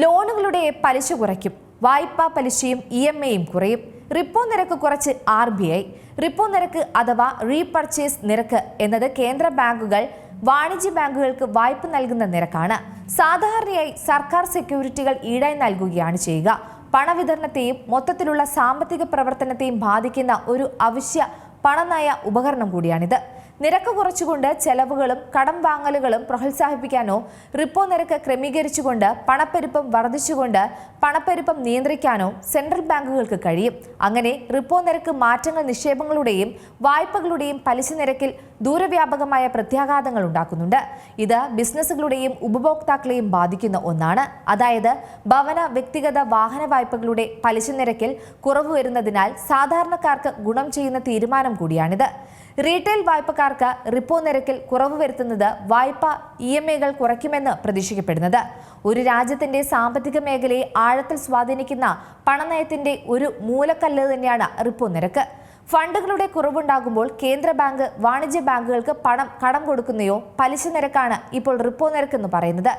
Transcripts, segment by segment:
ലോണുകളുടെ പലിശ കുറയ്ക്കും. വായ്പാ പലിശയും ഇ എം ഐയും കുറയും. റിപ്പോ നിരക്ക് കുറച്ച് ആർ ബി ഐ. റിപ്പോ നിരക്ക് അഥവാ റീപർച്ചേസ് നിരക്ക് എന്നത് കേന്ദ്ര ബാങ്കുകൾ വാണിജ്യ ബാങ്കുകൾക്ക് വായ്പ നൽകുന്ന നിരക്കാണ്. സാധാരണയായി സർക്കാർ സെക്യൂരിറ്റികൾ ഈടായി നൽകുകയാണ് ചെയ്യുക. പണവിതരണത്തെയും മൊത്തത്തിലുള്ള സാമ്പത്തിക പ്രവർത്തനത്തെയും ബാധിക്കുന്ന ഒരു അവശ്യ പണനയ ഉപകരണം കൂടിയാണിത്. നിരക്ക് കുറച്ചുകൊണ്ട് ചെലവുകളും കടം വാങ്ങലുകളും പ്രോത്സാഹിപ്പിക്കാനോ റിപ്പോ നിരക്ക് ക്രമീകരിച്ചുകൊണ്ട് പണപ്പെരുപ്പം വർദ്ധിച്ചുകൊണ്ട് പണപ്പെരുപ്പം നിയന്ത്രിക്കാനോ സെൻട്രൽ ബാങ്കുകൾക്ക് കഴിയും. അങ്ങനെ റിപ്പോ നിരക്ക് മാറ്റങ്ങൾ നിക്ഷേപങ്ങളുടെയും വായ്പകളുടെയും പലിശ നിരക്കിൽ ദൂരവ്യാപകമായ പ്രത്യാഘാതങ്ങൾ ഉണ്ടാക്കുന്നുണ്ട്. ഇത് ബിസിനസ്സുകളുടെയും ഉപഭോക്താക്കളെയും ബാധിക്കുന്ന ഒന്നാണ്. അതായത് ഭവന വ്യക്തിഗത വാഹന വായ്പകളുടെ പലിശ നിരക്കിൽ കുറവ് വരുന്നതിനാൽ സാധാരണക്കാർക്ക് ഗുണം ചെയ്യുന്ന തീരുമാനം കൂടിയാണിത്. റീറ്റെയിൽ വായ്പക്കാർക്ക് റിപ്പോ നിരക്കിൽ കുറവ് വരുത്തുന്നത് വായ്പ ഇ എം ഐകൾ കുറയ്ക്കുമെന്ന് പ്രതീക്ഷിക്കപ്പെടുന്നത്. ഒരു രാജ്യത്തിന്റെ സാമ്പത്തിക മേഖലയെ ആഴത്തിൽ സ്വാധീനിക്കുന്ന പണനയത്തിന്റെ ഒരു മൂലക്കല്ല് തന്നെയാണ് റിപ്പോ നിരക്ക്. ഫണ്ടുകളുടെ കുറവുണ്ടാകുമ്പോൾ കേന്ദ്ര ബാങ്ക് വാണിജ്യ ബാങ്കുകൾക്ക് പണം കടം കൊടുക്കുന്നയോ പലിശ നിരക്കാണ് ഇപ്പോൾ റിപ്പോ നിരക്ക് എന്ന് പറയുന്നത്.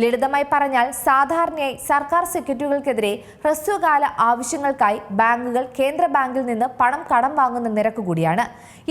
ലളിതമായി പറഞ്ഞാൽ സാധാരണയായി സർക്കാർ സെക്യൂരിറ്റികൾക്കെതിരെ ഹ്രസ്വകാല ആവശ്യങ്ങൾക്കായി ബാങ്കുകൾ കേന്ദ്ര ബാങ്കിൽ നിന്ന് പണം കടം വാങ്ങുന്ന നിരക്ക് കൂടിയാണ്.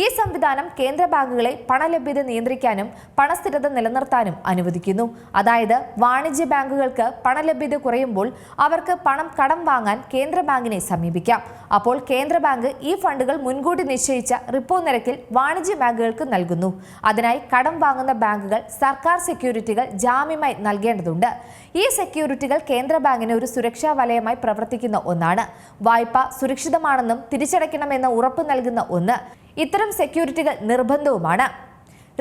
ഈ സംവിധാനം കേന്ദ്ര ബാങ്കുകളെ പണലഭ്യത നിയന്ത്രിക്കാനും പണസ്ഥിരത നിലനിർത്താനും അനുവദിക്കുന്നു. അതായത് വാണിജ്യ ബാങ്കുകൾക്ക് പണലഭ്യത കുറയുമ്പോൾ അവർക്ക് പണം കടം വാങ്ങാൻ കേന്ദ്ര ബാങ്കിനെ സമീപിക്കാം. അപ്പോൾ കേന്ദ്ര ബാങ്ക് ഈ ഫണ്ടുകൾ മുൻകൂട്ടി നിശ്ചയിച്ച റിപ്പോ നിരക്കിൽ വാണിജ്യ ബാങ്കുകൾക്ക് നൽകുന്നു. അതിനായി കടം വാങ്ങുന്ന ബാങ്കുകൾ സർക്കാർ സെക്യൂരിറ്റികൾ ജാമ്യമായി നൽകേണ്ടതുണ്ട്. ഈ സെക്യൂരിറ്റികൾ കേന്ദ്ര ബാങ്കിന് ഒരു സുരക്ഷാ വലയമായി പ്രവർത്തിക്കുന്ന ഒന്നാണ്. വായ്പ സുരക്ഷിതമാണെന്നും തിരിച്ചടയ്ക്കണമെന്ന് ഉറപ്പ് നൽകുന്ന ഒന്ന്. ഇത്തരം സെക്യൂരിറ്റികൾ നിർബന്ധവുമാണ്.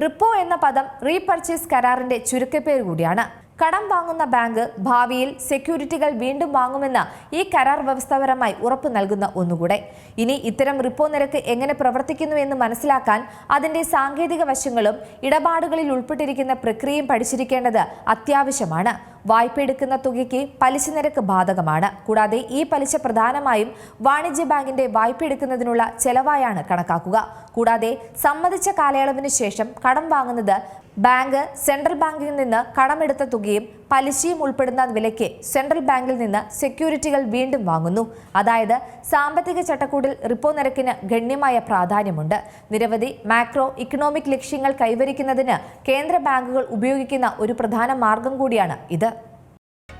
റിപ്പോ എന്ന പദം റീപർച്ചേസ് കരാറിന്റെ ചുരുക്കപ്പേര് കൂടിയാണ്. കടം വാങ്ങുന്ന ബാങ്ക് ഭാവിയിൽ സെക്യൂരിറ്റികൾ വീണ്ടും വാങ്ങുമെന്ന് ഈ കരാർ വ്യവസ്ഥാപരമായി ഉറപ്പ് നൽകുന്ന ഒന്നുകൂടെ. ഇനി ഇത്തരം റിപ്പോ നിരക്ക് എങ്ങനെ പ്രവർത്തിക്കുന്നു എന്ന് മനസ്സിലാക്കാൻ അതിന്റെ സാങ്കേതിക വശങ്ങളും ഇടപാടുകളിൽ ഉൾപ്പെട്ടിരിക്കുന്ന പ്രക്രിയയും പഠിച്ചിരിക്കേണ്ടത് അത്യാവശ്യമാണ്. വായ്പ എടുക്കുന്ന തുകയ്ക്ക് പലിശ നിരക്ക് ബാധകമാണ്. കൂടാതെ ഈ പലിശ പ്രധാനമായും വാണിജ്യ ബാങ്കിന്റെ വായ്പ എടുക്കുന്നതിനുള്ള ചെലവായാണ് കണക്കാക്കുക. കൂടാതെ സമ്മതിച്ച കാലയളവിന് ശേഷം കടം വാങ്ങുന്നത് ബാങ്ക് സെൻട്രൽ ബാങ്കിൽ നിന്ന് കടമെടുത്ത തുകയും പലിശയും ഉൾപ്പെടുന്ന വിലയ്ക്ക് സെൻട്രൽ ബാങ്കിൽ നിന്ന് സെക്യൂരിറ്റികൾ വീണ്ടും വാങ്ങുന്നു. അതായത് സാമ്പത്തിക ചട്ടക്കൂടിൽ റിപ്പോ നിരക്കിന് ഗണ്യമായ പ്രാധാന്യമുണ്ട്. നിരവധി മാക്രോ ഇക്കണോമിക് ലക്ഷ്യങ്ങൾ കൈവരിക്കുന്നതിന് കേന്ദ്ര ബാങ്കുകൾ ഉപയോഗിക്കുന്ന ഒരു പ്രധാന മാർഗം കൂടിയാണ് ഇത്.